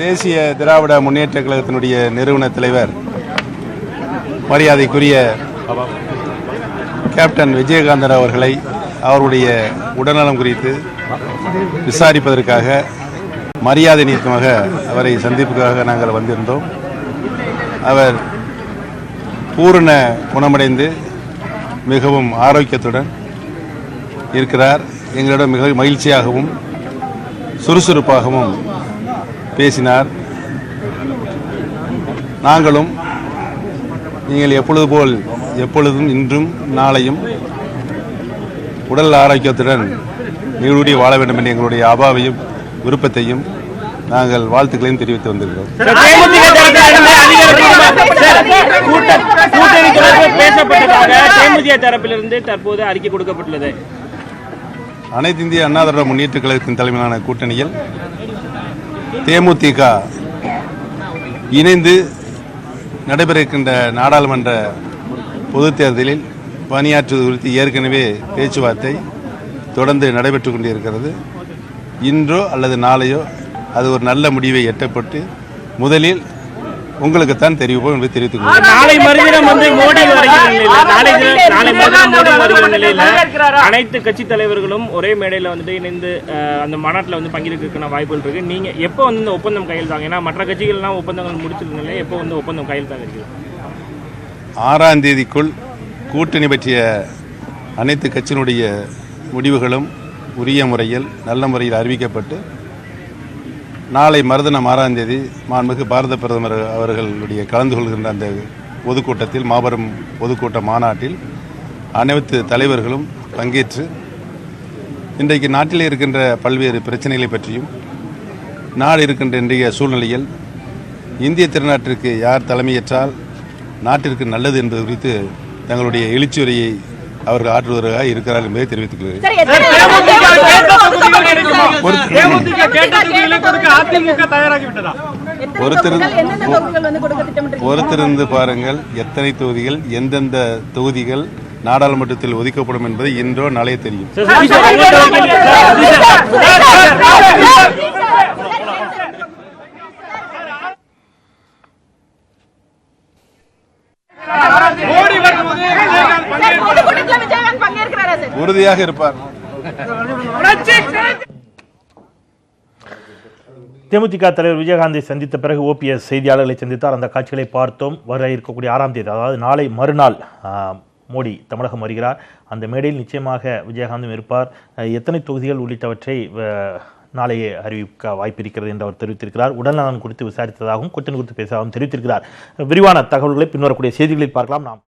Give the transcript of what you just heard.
தேசிய திராவிட முன்னேற்ற கழகத்தினுடைய நிறுவன தலைவர் மரியாதைக்குரிய கேப்டன் விஜயகாந்தன் அவர்களை அவருடைய உடல்நலம் குறித்து விசாரிப்பதற்காக மரியாதை நீக்கமாக அவரை சந்திப்புக்காக நாங்கள் வந்திருந்தோம். அவர் பூரண குணமடைந்து மிகவும் ஆரோக்கியத்துடன் இருக்கிறார். எங்களிடம் மிக மகிழ்ச்சியாகவும் சுறுசுறுப்பாகவும் பேசினார். நாங்களும் நீங்கள் எப்பொழுது போல் எப்பொழுதும் இன்றும் நாளையும் உடல் ஆரோக்கியத்துடன் நீடூடி வாழ வேண்டும் என்ற எங்களுடைய அபாவையும் விருப்பத்தையும் நாங்கள் வாழ்த்துக்களையும் தெரிவித்து வந்திருக்கிறோம். கூட்டணி பேசப்பட்டதாக தேமுதிக தரப்பிலிருந்து தற்போது அறிக்கை கொடுக்கப்பட்டுள்ளது. அனைத்து இந்திய அண்ணா திராவிட முன்னேற்ற கழகத்தின் தலைமையிலான கூட்டணியில் தேமுதிக இணைந்து நடைபெற இருக்கின்ற நாடாளுமன்ற பொதுத் தேர்தலில் பணியாற்றுவது குறித்து ஏற்கனவே பேச்சுவார்த்தை தொடர்ந்து நடைபெற்று கொண்டிருக்கிறது. இன்றோ அல்லது நாளையோ அது ஒரு நல்ல முடிவை எட்டப்பட்டு முதலில் உங்களுக்குத்தான் தெரிவிப்போம் என்று தெரிவித்துக் நாளை மறுதினம் வந்து மோடி வருகிற நிலையில நாளை தினம் நாளை மறுதினம் மோடி வருகிற நிலையில அனைத்து கட்சி தலைவர்களும் ஒரே மேடையில வந்துட்டு இணைந்து அந்த மாநாட்டில் வந்து பங்கேற்கிறதுக்கான வாய்ப்புகள் இருக்கு. நீங்க எப்போ வந்து இந்த ஒப்பந்தம் கையெழுத்தாங்க ஏன்னா மற்ற கட்சிகள்லாம் ஒப்பந்தங்கள் முடிச்சிருக்க நிலையில எப்போ வந்து ஒப்பந்தம் கையெழுத்தாக இருக்கு ஆறாம் தேதிக்குள் கூட்டணி பற்றிய அனைத்து கட்சியினுடைய முடிவுகளும் உரிய முறையில் நல்ல முறையில் அறிவிக்கப்பட்டு நாளை மறுதினம் ஆறாம் தேதி மாண்புமிகு பாரத பிரதமர் அவர்களுடைய கலந்து கொள்கின்ற அந்த பொதுக்கூட்டத்தில் மாபெரும் பொதுக்கூட்ட மாநாட்டில் அனைத்து தலைவர்களும் பங்கேற்று இன்றைக்கு நாட்டில் இருக்கின்ற பல்வேறு பிரச்சனைகளை பற்றியும் நாடு இருக்கின்ற இன்றைய சூழ்நிலையில் இந்திய திருநாட்டிற்கு யார் தலைமையேற்றால் நாட்டிற்கு நல்லது என்பது குறித்து தங்களுடைய எழுச்சியுரையை அவர்கள் ஆற்றுவதாக இருக்கிறார் என்பதை தெரிவித்துக் கொள்கிறேன் சரி, எத்தனை தேமுதிக கேட்ட தொகுதிகளை கொடுக்க அதிமுக தயாராகி விட்டதா எத்தனை ஒருத்தர் தொகுதிகள், எந்தெந்த தொகுதிகள் வந்து கொடுக்க திட்டமிட்டிருக்கீங்க? பொறுத்திருந்து பாருங்கள் எத்தனை தொகுதிகள் எந்தெந்த தொகுதிகள் நாடாளுமன்றத்தில் ஒதுக்கப்படும் என்பது இன்றோ நாளைய தெரியும் சார், உறுதியாக இருப்பார். தேமுதிக தலைவர் விஜயகாந்தை சந்தித்த பிறகு ஓபிஎஸ் செய்தியாளர்களை சந்தித்தார். அந்த காட்சிகளை பார்த்தோம். வர இருக்கக்கூடிய ஆறாம் தேதி அதாவது நாளை மறுநாள் மோடி தமிழகம் வருகிறார். அந்த மேடையில் நிச்சயமாக விஜயகாந்தும் இருப்பார். எத்தனை தொகுதிகள் உள்ளிட்டவற்றை நாளையே அறிவிக்க வாய்ப்பு இருக்கிறது என்று அவர் தெரிவித்திருக்கிறார். உடல்நலன் குறித்து விசாரித்ததாகவும் கூட்டணி குறித்து பேசவும் தெரிவித்திருக்கிறார். விரிவான தகவல்களை பின்வரக்கூடிய செய்திகளில் பார்க்கலாம். நாம்